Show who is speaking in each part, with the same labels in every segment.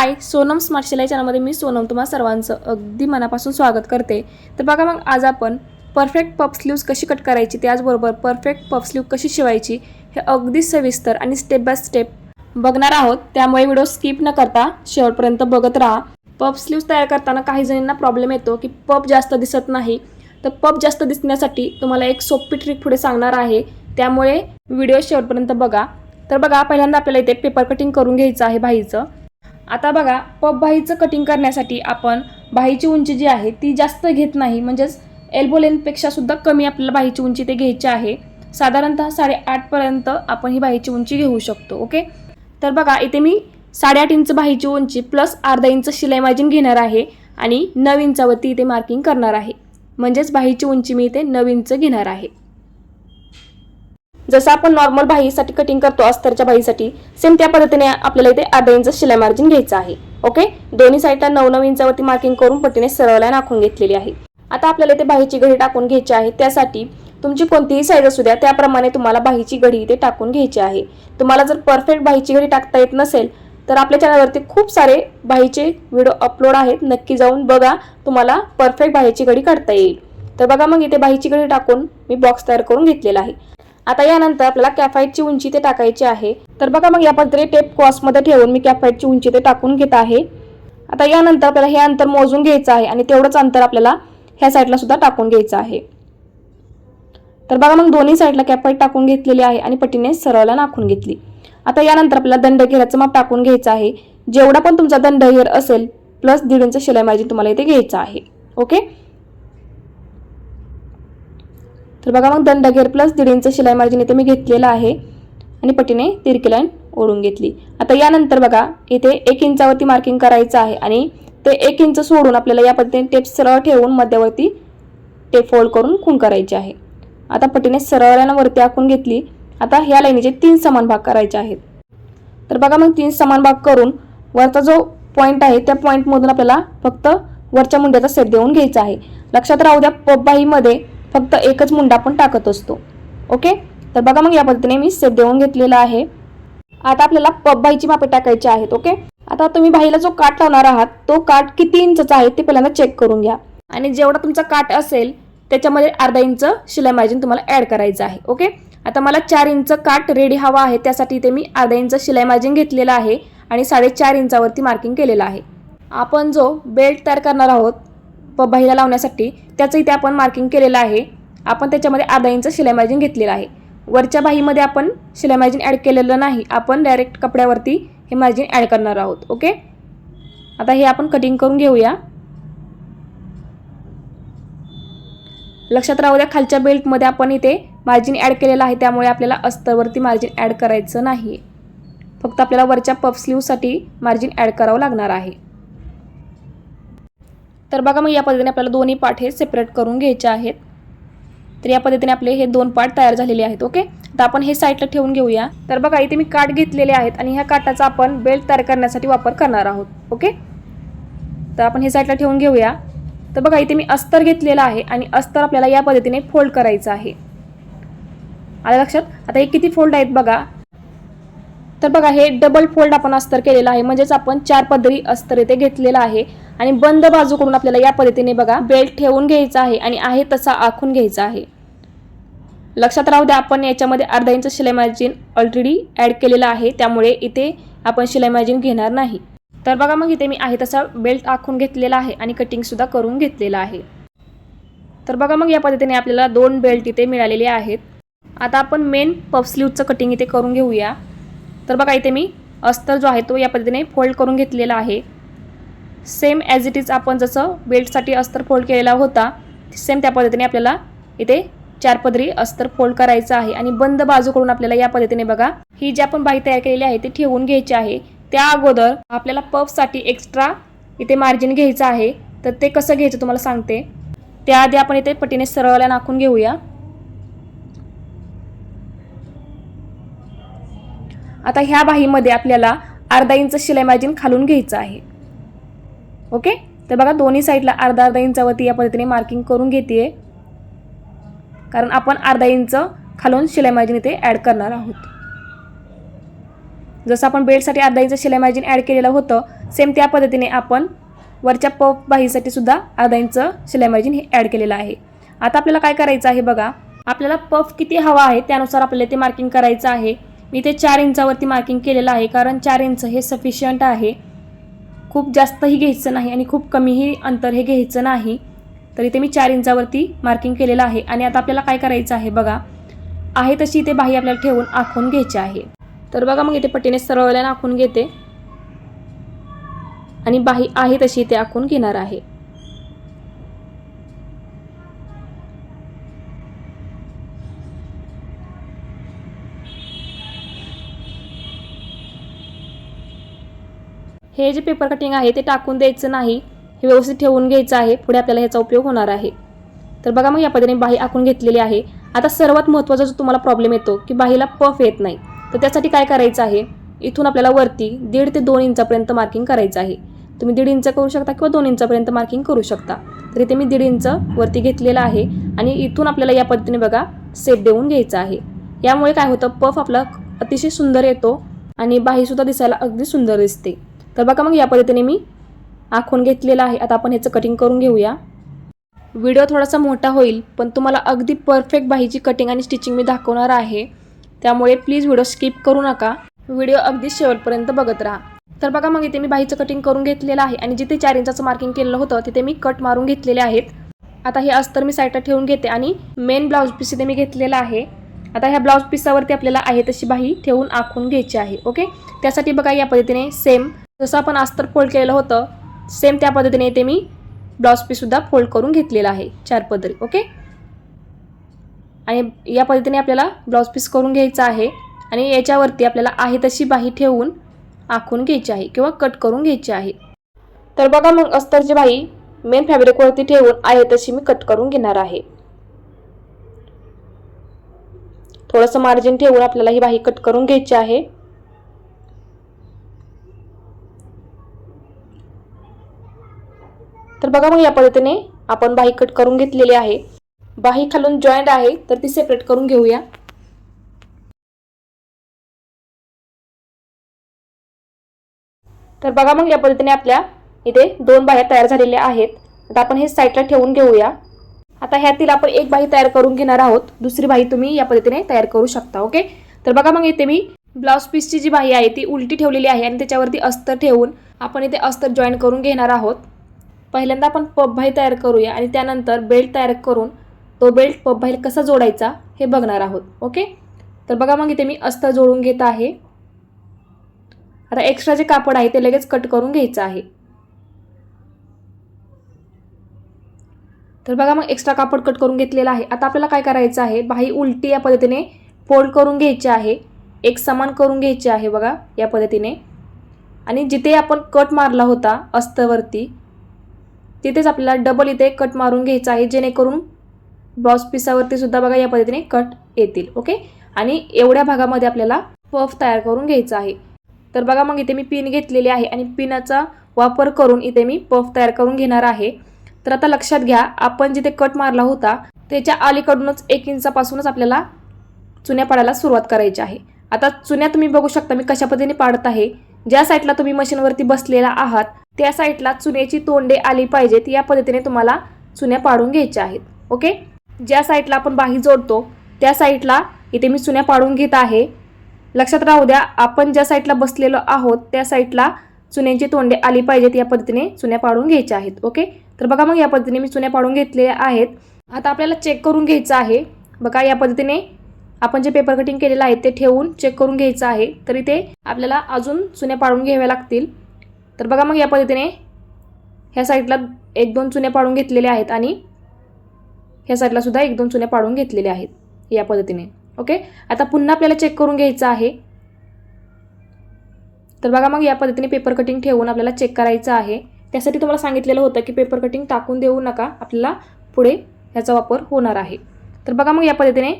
Speaker 1: हाय Sonam smart शिलाई चॅनलमध्ये मी सोनम तुम्हा सर्वांचं अगदी मनापासून स्वागत करते. तर बघा मग आज आपण परफेक्ट पफ स्लीव्ज कशी कट करायची त्याचबरोबर परफेक्ट पफ स्लीव कशी शिवायची हे अगदी सविस्तर आणि स्टेप बाय स्टेप बघणार आहोत. त्यामुळे व्हिडिओ स्किप न करता शेवटपर्यंत बघत राहा. पफ स्लीव्ज तयार करताना काही जणींना प्रॉब्लेम येतो की पप जास्त दिसत नाही. तर पप जास्त दिसण्यासाठी तुम्हाला एक सोपी ट्रिक पुढे सांगणार आहे. त्यामुळे व्हिडिओ शेवटपर्यंत बघा. तर बघा पहिल्यांदा आपल्याला इथे पेपर कटिंग करून घ्यायचं आहे बाईचं. आता बघा पप बाहीचं कटिंग करण्यासाठी आपण बाहीची उंची जी आहे ती जास्त घेत नाही. म्हणजेच एल्बो लेंथपेक्षा सुद्धा कमी आपल्याला बाहीची उंची ते घ्यायची आहे. साधारणतः साडेआठपर्यंत आपण ही बाहीची उंची घेऊ शकतो ओके तर बघा इथे मी साडेआठ इंच बाहीची उंची प्लस अर्धा इंच शिलाई मार्जिन घेणार आहे आणि नऊ इंचावरती इथे मार्किंग करणार आहे. म्हणजेच बाहीची उंची मी इथे नऊ इंच घेणार आहे. जसं आपण नॉर्मल बाहीसाठी कटिंग करतो अस्तरच्या बाहीसाठी सेम त्या पद्धतीने आपल्याला इथे अर्धा इंच शिलाई मार्जिन घ्यायचं आहे. ओके दोन्ही साईडला नऊ नऊ इंचावरती मार्किंग करून पट्टीने सरळ लाईन आखून घेतलेली आहे. आता आपल्याला इथे बाहीची घडी टाकून घ्यायची आहे. त्यासाठी तुमची कोणतीही साईज असू द्या त्याप्रमाणे तुम्हाला बाहीची घडी इथे टाकून घ्यायची आहे. तुम्हाला जर परफेक्ट बाहीची घडी टाकता येत नसेल तर आपल्या चॅनलवरती खूप सारे बाहीचे व्हिडिओ अपलोड आहेत. नक्की जाऊन बघा तुम्हाला परफेक्ट बाहीची घडी काढता येईल. तर बघा मग इथे बाहीची घडी टाकून मी बॉक्स तयार करून घेतलेला आहे. आता यानंतर आपल्याला कॅफाईटची उंची ते टाकायची आहे. तर बघा मग या पद्धतीने टेप क्रॉसमध्ये ठेवून मी कॅफाईटची उंची ते टाकून घेत आहे. आता यानंतर आपल्याला हे अंतर मोजून घ्यायचं आहे आणि तेवढंच अंतर आपल्याला ह्या साईडला सुद्धा टाकून घ्यायचं आहे. तर बघा मग दोन्ही साईडला कॅफाईट टाकून घेतलेली आहे आणि पट्टीने सरळला नाखून घेतली. आता यानंतर आपल्याला दंड घेराचं माप टाकून घ्यायचं आहे. जेवढा पण तुमचा दंड घेर असेल प्लस दीड इंच शिलाई मार्जिन तुम्हाला इथे घ्यायचं आहे. ओके तर बघा मग दंड घेर प्लस दीड इंच शिलाई मार्जिन इथे मी घेतलेलं आहे. आणि पटीने तिरकी लाईन ओढून घेतली. आता यानंतर बघा इथे एक इंचावरती मार्किंग करायचं आहे आणि ते एक इंच सोडून आपल्याला या पद्धतीने टेप सरळ ठेवून मध्यावरती टेप फोल्ड करून खून करायचे आहे. आता पटीने सरळ लाईनवरती आखून घेतली. आता ह्या लाईनीचे तीन समान भाग करायचे आहेत. तर बघा मग तीन समान भाग करून वरचा जो पॉईंट आहे त्या पॉईंटमधून आपल्याला फक्त वरच्या मुंड्याचा सेट देऊन घ्यायचा आहे. लक्षात राहू द्या पबबाहीमध्ये फक्त एकच मुंडा आपण टाकत असतो. ओके? तर बघा मग या पद्धतीने मी सेट देऊन घेतलेला आहे. आता आपल्याला पबबाईची मापे टाकायची आहेत ओके? आता तुम्ही बाईला जो काठ लावणार आहात तो काठ किती इंचचा आहे ते पहिल्यांदा चेक करून घ्या. आणि जेवढा तुमचा काठ असेल त्याच्यामध्ये अर्धा इंच शिलाई मार्जिन तुम्हाला ॲड करायचं आहे ओके? आता मला चार इंच काठ रेडी हवा आहे त्यासाठी इथे मी अर्धा इंच शिलाई मार्जिन घेतलेलं आहे आणि साडेचार इंचावरती मार्किंग केलेलं आहे. आपण जो बेल्ट तयार करणार आहोत प बाहीला लावण्यासाठी त्याचं इथे आपण मार्किंग केलेलं आहे. आपण त्याच्यामध्ये अर्धा इंच शिलाई मार्जिन घेतलेलं आहे. वरच्या बाहीमध्ये आपण शिलाई मार्जिन ॲड केलेलं नाही. आपण डायरेक्ट कपड्यावरती हे मार्जिन ॲड करणार आहोत. ओके? आता हे आपण कटिंग करून घेऊया. लक्षात राहू द्या खालच्या बेल्टमध्ये आपण इथे मार्जिन ॲड केलेलं आहे. त्यामुळे आपल्याला अस्तरवरती मार्जिन ॲड करायचं नाही फक्त आपल्याला वरच्या पफ स्लीवसाठी मार्जिन ॲड करावं लागणार आहे. तर बघा मग या पद्धतीने आपल्याला दोन्ही पार्ट हे सेपरेट करून घ्यायचे आहेत. तर या पद्धतीने आपले हे दोन पार्ट तयार झालेले आहेत ओके? तर आपण हे साईडला ठेवून घेऊया. तर बघा इथे मी काठ घेतलेले आहेत आणि ह्या काठाचा आपण बेल्ट तयार करण्यासाठी वापर करणार आहोत ओके? तर आपण हे साईडला ठेवून घेऊया. तर बघा इथे मी अस्तर घेतलेला आहे आणि अस्तर आपल्याला या पद्धतीने फोल्ड करायचं आहे. आलं लक्षात? आता हे किती फोल्ड आहेत बघा. तर बघा हे डबल फोल्ड आपण अस्तर केलेलं आहे. म्हणजेच आपण चार पदरी अस्तर इथे घेतलेलं आहे. आणि बंद बाजूकडून आपल्याला या पद्धतीने बघा बेल्ट ठेवून घ्यायचा आहे आणि आहे तसा आखून घ्यायचा आहे. लक्षात राहू द्या आपण याच्यामध्ये अर्धा इंच शिलाई मार्जिन ऑलरेडी ॲड केलेलं आहे त्यामुळे इथे आपण शिलाई मार्जिन घेणार नाही. तर बघा मग इथे मी आहे तसा बेल्ट आखून घेतलेला आहे आणि कटिंगसुद्धा करून घेतलेला आहे. तर बघा मग या पद्धतीने आपल्याला दोन बेल्ट इथे मिळालेले आहेत. आता आपण मेन पफस्लीवचं कटिंग इथे करून घेऊया. तर बघा इथे मी अस्तर जो आहे तो या पद्धतीने फोल्ड करून घेतलेला आहे. सेम ॲज इट इज आपण जसं बेल्टसाठी अस्तर फोल्ड केलेला होता सेम त्या पद्धतीने आपल्याला इथे चार पदरी अस्तर फोल्ड करायचं आहे. आणि बंद बाजूकडून आपल्याला या पद्धतीने बघा ही जी आपण बाई तयार केलेली आहे ती ठेवून घ्यायची आहे. त्या अगोदर आपल्याला पफसाठी एक्स्ट्रा इथे मार्जिन घ्यायचं आहे. तर ते कसं घ्यायचं तुम्हाला सांगते. त्याआधी आपण इथे पटीने सरळला नाखून घेऊया. आता ह्या बाहीमध्ये आपल्याला अर्धा इंच शिलाई मार्जिन खालून घ्यायचं आहे. ओके? तर बघा दोन्ही साईडला अर्धा अर्धा इंचावरती या पद्धतीने मार्किंग करून घेते कारण आपण अर्धा इंच खालून शिलाई मार्जिन इथे ॲड करणार आहोत. जसं आपण बेल्टसाठी अर्धा इंच शिलाई मार्जिन ॲड केलेलं होतं सेम त्या पद्धतीने आपण वरच्या पफ बाहीसाठी सुद्धा अर्धा इंच शिलाई मार्जिन हे ॲड केलेलं आहे. आता आपल्याला काय करायचं आहे बघा आपल्याला पफ किती हवा आहे त्यानुसार आपल्याला ते मार्किंग करायचं आहे. मी ते चार इंचावरती मार्किंग केलेलं आहे कारण चार इंच हे सफिशियंट आहे. खूप जास्तही घ्यायचं नाही आणि खूप कमीही अंतर हे घ्यायचं नाही. तर इथे मी चार इंचावरती मार्किंग केलेलं आहे. आणि आता आपल्याला काय करायचं आहे बघा. आहे तशी इथे बाही आपल्याला ठेवून आखून घ्यायची आहे. तर बघा मग इथे पट्टीने सरळ आखून घेते. आणि बाही आहे तशी इथे आखून घेणार आहे. हे जे पेपर कटिंग आहे ते टाकून द्यायचं नाही. हे व्यवस्थित ठेवून घ्यायचं आहे. पुढे आपल्याला ह्याचा उपयोग होणार आहे. तर बघा मग या पद्धतीने बाही आखून घेतलेली आहे. आता सर्वात महत्त्वाचा जो तुम्हाला प्रॉब्लेम येतो की बाहीला पफ येत नाही. तर त्यासाठी काय करायचं आहे? इथून आपल्याला वरती दीड ते दोन इंचापर्यंत मार्किंग करायचं आहे. तुम्ही दीड इंच करू शकता किंवा दोन इंचापर्यंत मार्किंग करू शकता. तर इथे मी दीड इंच वरती घेतलेलं आहे आणि इथून आपल्याला या पद्धतीने बघा सेट देऊन घ्यायचं आहे. यामुळे काय होतं? पफ आपला अतिशय सुंदर येतो आणि बाहीसुद्धा दिसायला अगदी सुंदर दिसते. तर बघा मग या पद्धतीने मी आखून घेतलेलं आहे. आता आपण ह्याचं कटिंग करून घेऊया. व्हिडिओ थोडासा मोठा होईल पण तुम्हाला अगदी परफेक्ट बाहीची कटिंग आणि स्टिचिंग मी दाखवणार आहे. त्यामुळे प्लीज व्हिडिओ स्किप करू नका. व्हिडिओ अगदी शेवटपर्यंत बघत राहा. तर बघा मग इथे मी बाहीचं कटिंग करून घेतलेलं आहे आणि जिथे चार इंचाचं मार्किंग केलेलं होतं तिथे मी कट मारून घेतलेले आहेत. आता हे अस्तर मी साईडला ठेवून घेते आणि मेन ब्लाऊज पीस इथे मी घेतलेला आहे. आता ह्या ब्लाऊज पीसावरती आपल्याला आहे तशी बाही ठेवून आखून घ्यायची आहे ओके त्यासाठी बघा या पद्धतीने सेम जसं आपण अस्तर फोल्ड केलेलं होतं सेम त्या पद्धतीने इथे मी ब्लाऊज पीससुद्धा फोल्ड करून घेतलेला आहे चार पदरी ओके आणि या पद्धतीने आपल्याला ब्लाऊज पीस करून घ्यायचं आहे आणि याच्यावरती आपल्याला आहे तशी बाही ठेवून आखून घ्यायची आहे किंवा कट करून घ्यायची आहे. तर बघा मग अस्तरची बाही मेन फॅब्रिकवरती ठेवून आहे तशी मी कट करून घेणार आहे. थोडंसं मार्जिन ठेवून आपल्याला ही बाही कट करून घ्यायची आहे. तर बघा मग या पद्धतीने आपण बाही कट करून घेतलेली आहे. बाही खालून जॉईंट आहे तर ती सेपरेट करून घेऊया. तर बघा मग या पद्धतीने आपल्या इथे दोन बाह्या तयार झालेल्या आहेत. आता आपण हे साईडला ठेवून घेऊया. आता ह्यातील आपण एक बाही तयार करून घेणार आहोत. दुसरी बाही तुम्ही या पद्धतीने तयार करू शकता ओके तर बघा मग इथे मी ब्लाऊज पीसची जी बाही आहे ती उलटी ठेवलेली आहे आणि त्याच्यावरती अस्तर ठेवून आपण इथे अस्तर जॉईन करून घेणार आहोत. पहिल्यांदा आपण पब भाई तयार करूया आणि त्यानंतर बेल्ट तयार करून तो बेल्ट पब बाहीला कसा जोडायचा हे बघणार आहोत ओके? तर बघा मग इथे मी अस्तर जोडून घेत आहे. आता एक्स्ट्रा जे कापड आहे ते लगेच कट करून घ्यायचं आहे. तर बघा मग एक्स्ट्रा कापड कट करून घेतलेलं आहे. आता आपल्याला काय करायचं आहे? बाही उलटी या पद्धतीने फोल्ड करून घ्यायची आहे. एक समान करून घ्यायची आहे बघा या पद्धतीने. आणि जिथे आपण कट मारला होता अस्तवरती तिथेच आपल्याला डबल इथे कट मारून घ्यायचा आहे जेणेकरून ब्लाऊज पिसावरती सुद्धा बघा या पद्धतीने कट येतील ओके आणि एवढ्या भागामध्ये आपल्याला पफ तयार करून घ्यायचा आहे. तर बघा मग इथे मी पिन घेतलेली आहे आणि पिनाचा वापर करून इथे मी पफ तयार करून घेणार आहे. तर आता लक्षात घ्या आपण जिथे कट मारला होता त्याच्या अलीकडूनच एक इंचापासूनच आपल्याला चुन्या पाडायला सुरुवात करायची आहे. आता चुन्या तुम्ही बघू शकता मी कशा पद्धतीने पाडत आहे. ज्या साईडला तुम्ही मशीनवरती बसलेला आहात त्या साईडला चुन्याची तोंडे आली पाहिजेत. या पद्धतीने तुम्हाला चुन्या पाडून घ्यायच्या आहेत. ओके? ज्या साईडला आपण बाही जोडतो त्या साईडला इथे मी चुन्या पाडून घेत आहे. लक्षात राहू द्या आपण ज्या साईडला बसलेलो आहोत त्या साईडला चुन्यांची तोंडे आली पाहिजेत. या पद्धतीने चुन्या पाडून घ्यायच्या आहेत. ओके? तर बघा मग या पद्धतीने मी चुन्या पाडून घेतलेल्या आहेत. आता आपल्याला चेक करून घ्यायचं आहे. बघा या पद्धतीने आपण जे पेपर कटिंग केलेलं आहे ते ठेवून चेक करून घ्यायचं आहे. तर इथे आपल्याला अजून चुन्या पाडून घ्याव्या लागतील. तर बघा मग या पद्धतीने ह्या साईडला एक दोन चुन्या पाडून घेतलेल्या आहेत आणि ह्या साईडला सुद्धा एक दोन चुन्या पाडून घेतलेल्या आहेत या पद्धतीने. ओके? आता पुन्हा आपल्याला चेक करून घ्यायचं आहे. तर बघा मग या पद्धतीने पेपर कटिंग ठेवून आपल्याला चेक करायचं आहे. त्यासाठी तुम्हाला सांगितलेलं होतं की पेपर कटिंग टाकून देऊ नका. आपल्याला पुढे ह्याचा वापर होणार आहे. तर बघा मग या पद्धतीने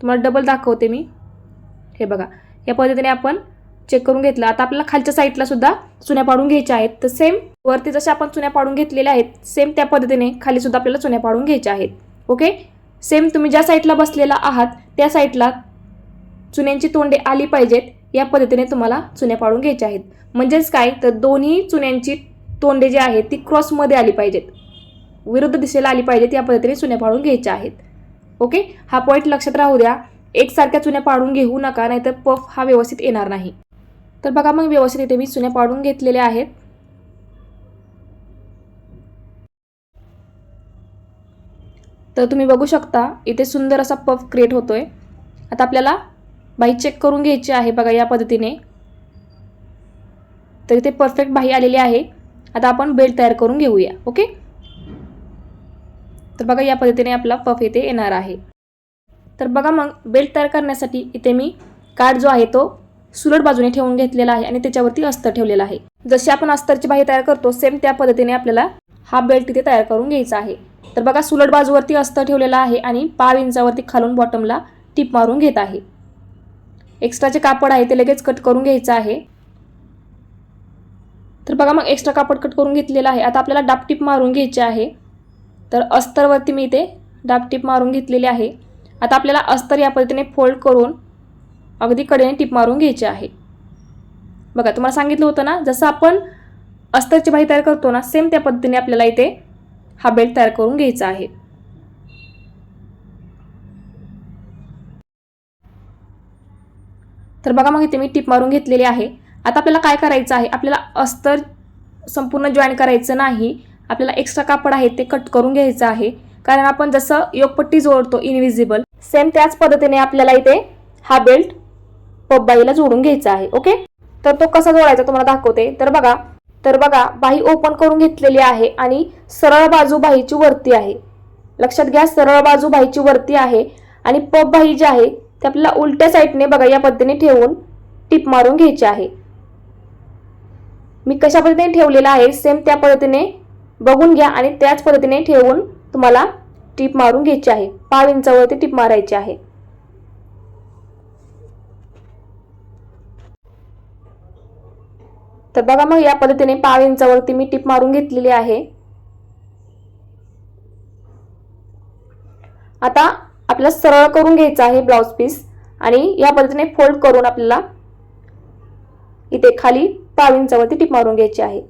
Speaker 1: तुम्हाला डबल दाखवते मी. हे बघा. या पद्धतीने आपण चेक करून घेतलं. आता आपल्याला खालच्या साईडला सुद्धा चुन्या पाडून घ्यायच्या आहेत. तर सेम वरती जशा आपण चुन्या पाडून घेतलेल्या आहेत सेम त्या पद्धतीने खाली सुद्धा आपल्याला चुन्या पाडून घ्यायच्या आहेत. ओके सेम तुम्ही ज्या साईडला बसलेला आहात त्या साईडला चुन्यांची तोंडे आली पाहिजेत या पद्धतीने तुम्हाला चुन्या पाडून घ्यायच्या आहेत. म्हणजेच काय? तर दोन्ही चुन्यांची तोंडे जी आहेत ती क्रॉसमध्ये आली पाहिजेत. विरुद्ध दिशेला आली पाहिजेत या पद्धतीने चुन्या पाडून घ्यायच्या आहेत. ओके हा पॉईंट लक्षात राहू द्या. एकसारख्या चुन्या पाडून घेऊ नका नाहीतर पफ हा व्यवस्थित येणार नाही. तर बघा मग व्यवस्थित इथे मी चुन्या पाडून घेतलेल्या आहेत. तर तुम्ही बघू शकता इथे सुंदर असा पफ क्रिएट होतोय. आता आपल्याला बाही चेक करून घ्यायची आहे बघा या पद्धतीने. तर इथे परफेक्ट बाही आलेली आहे. आता आपण बेल्ट तयार करून घेऊया ओके? तर बघा या पद्धतीने आपला पफ इथे येणार आहे. तर बघा मग बेल्ट तयार करण्यासाठी इथे मी कार्ड जो आहे तो सुलट बाजूने ठेवून घेतलेला आहे आणि त्याच्यावरती अस्तर ठेवलेला आहे. जशी आपण अस्तरची बाही तयार करतो सेम त्या पद्धतीने आपल्याला हा बेल्ट तिथे तयार करून घ्यायचा आहे. तर बघा सुलट बाजूवरती अस्तर ठेवलेला आहे आणि पाव इंचावरती खालून बॉटमला टीप मारून घेत आहे. एक्स्ट्राचे कापड आहे ते लगेच कट करून घ्यायचं आहे. तर बघा मग एक्स्ट्रा कापड कट करून घेतलेलं आहे. आता आपल्याला डाप टिप मारून घ्यायची आहे. तर अस्तरवरती मी इथे डाप टिप मारून घेतलेली आहे. आता आपल्याला अस्तर या पद्धतीने फोल्ड करून अगदी कडेने टीप मारून घ्यायची आहे. बघा तुम्हाला सांगितलं होतं ना जसं आपण अस्तरची बाही तयार करतो ना सेम त्या पद्धतीने आपल्याला इथे हा बेल्ट तयार करून घ्यायचा आहे. तर बघा मग इथे मी टीप मारून घेतलेली आहे. आता आपल्याला काय करायचं आहे? आपल्याला अस्तर संपूर्ण जॉईन करायचं नाही. आपल्याला एक्स्ट्रा कापड आहे ते कट करून घ्यायचं आहे. कारण आपण जसं योगपट्टी जोडतो इनविजिबल सेम त्याच पद्धतीने आपल्याला इथे हा बेल्ट पब्बाईला जोडून घ्यायचा आहे ओके? तर तो कसा जोडायचा तुम्हाला दाखवते. तर बघा तर बघा बाही ओपन करून घेतलेली आहे आणि सरळ बाजू बाहीची वरती आहे. लक्षात घ्या सरळ बाजू बाहीची वरती आहे आणि पब बाही जी आहे ते आपल्याला उलट्या साईडने बघा या पद्धतीने ठेवून टिप मारून घ्यायची आहे. मी कशा पद्धतीने ठेवलेला आहे सेम त्या पद्धतीने बघून घ्या आणि त्याच पद्धतीने ठेवून तुम्हाला टीप मारून घ्यायची आहे. पाव इंचावरती टीप मारायची आहे. तर बघा मग या पद्धतीने पाव इंचावरती मी टिप मारून घेतलेली आहे. आता आपल्याला सरळ करून घ्यायचं आहे ब्लाऊज पीस आणि या पद्धतीने फोल्ड करून आपल्याला इथे खाली पाव इंचावरती टिप मारून घ्यायची आहे.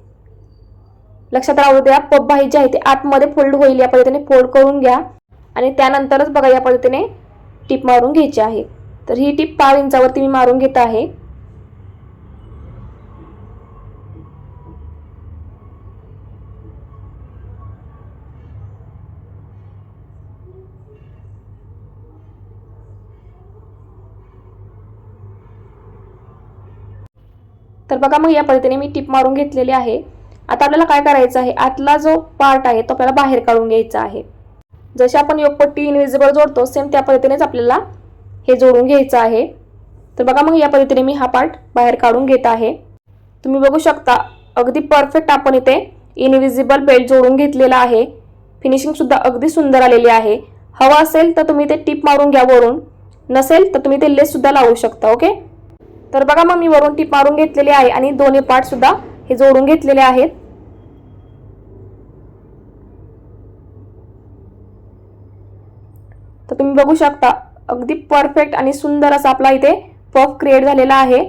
Speaker 1: लक्षात राहू द्या पब्बा ही जी आहे ते आतमध्ये फोल्ड होईल या पद्धतीने फोल्ड करून घ्या. आणि त्यानंतरच बघा या पद्धतीने टिप मारून घ्यायची आहे. तर ही टीप पाव इंचावरती मी मारून घेत आहे. बघा मग या पद्धतीने मी टिप मारून घेतलेली आहे. आता आपल्याला काय करायचं आहे? आतला जो पार्ट आहे तो आपल्याला बाहेर काढून घ्यायचा आहे. जशी आपण योगपट्टी इनविजिबल जोडतो सेम त्या पद्धतीनेच आपल्याला हे जोडून घ्यायचं आहे. तर बघा मग या पद्धतीने मी हा पार्ट बाहेर काढून घेत आहे. तुम्ही बघू शकता अगदी परफेक्ट आपण इथे इनविजिबल बेल्ट जोडून घेतलेला आहे. फिनिशिंग सुद्धा अगदी सुंदर आलेली आहे. हवा असेल तर तुम्ही ते टिप मारून घ्या वरून. नसेल तर तुम्ही ते लेस सुद्धा लावू शकता ओके तर बघा मग मी वरून टीप मारून घेतलेली आहे आणि दोन्ही पार्ट सुद्धा हे जोडून घेतलेले आहेत. तर तुम्ही बघू शकता अगदी परफेक्ट आणि सुंदर असा आपला इथे पफ क्रिएट झालेला आहे.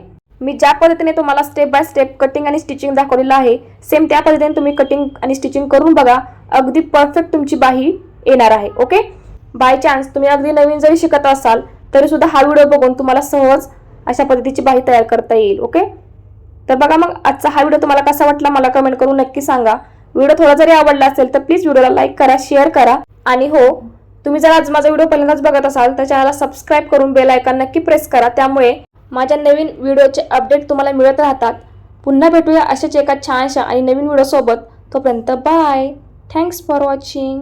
Speaker 1: मी ज्या पद्धतीने तुम्हाला स्टेप बाय स्टेप कटिंग आणि स्टिचिंग दाखवलेलं आहे सेम त्या पद्धतीने तुम्ही कटिंग आणि स्टिचिंग करून बघा अगदी परफेक्ट तुमची बाही येणार आहे ओके बाय चान्स तुम्ही अगदी नवीन जरी शिकत असाल तरी सुद्धा हा व्हिडिओ बघून तुम्हाला सहज अशा पद्धतीची बाही तयार करता येईल ओके तर बघा मग आजचा हा व्हिडिओ तुम्हाला कसा वाटला मला कमेंट करून नक्की सांगा. व्हिडिओ थोडा जरी आवडला असेल तर प्लीज व्हिडिओला लाईक करा शेअर करा. आणि हो तुम्ही जर आज माझा व्हिडिओ पहिल्यांदाच बघत असाल तर चॅनलला सबस्क्राईब करून बेल आयकॉन नक्की प्रेस करा. त्यामुळे माझ्या नवीन व्हिडिओचे अपडेट तुम्हाला मिळत राहतात. पुन्हा भेटूया अशाच एका छानशा आणि नवीन व्हिडिओसोबत तोपर्यंत बाय थँक्स फॉर वॉचिंग